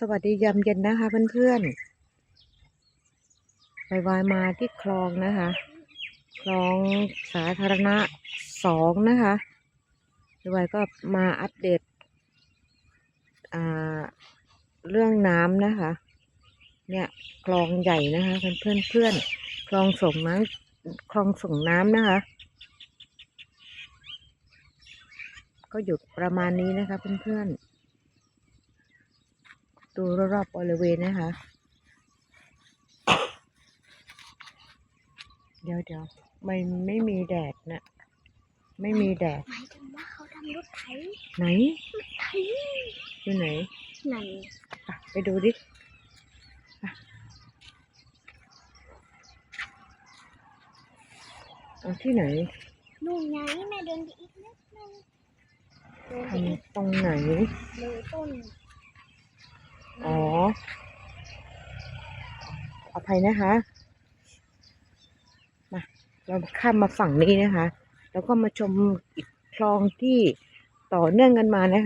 สวัสดียามเย็นนะคะเพื่อนๆไปวายมาที่คลองนะคะ คลองสาธารณะสองนะคะไปวายก็มาอัปเดตเรื่องน้ำนะคะ เนี่ยคลองใหญ่นะคะเพื่อนๆเพื่อนคลองส่งน้ำคลองส่งน้ำนะคะ ก็อยู่ประมาณนี้นะคะเพื่อนๆ ดูรอบๆบริเวณนะคะ เดี๋ยวเดี๋ยวไม่ไม่มีแดดนะ ไม่มีแดด หมายถึงว่าเขาทำรถไถไหนไถอยู่ไหนนั่นอะไปดูดิอะเอาที่ไหนนู่นไงแม่เดินไปอีกนิดนึงเดินทไปอีกำตรงไหนเลยต้น อ๋ออภัยนะคะมาเราข้ามมาฝั่งนี้นะคะ แล้วก็มาชมอีกคลองที่ต่อเนื่องกันมานะคะ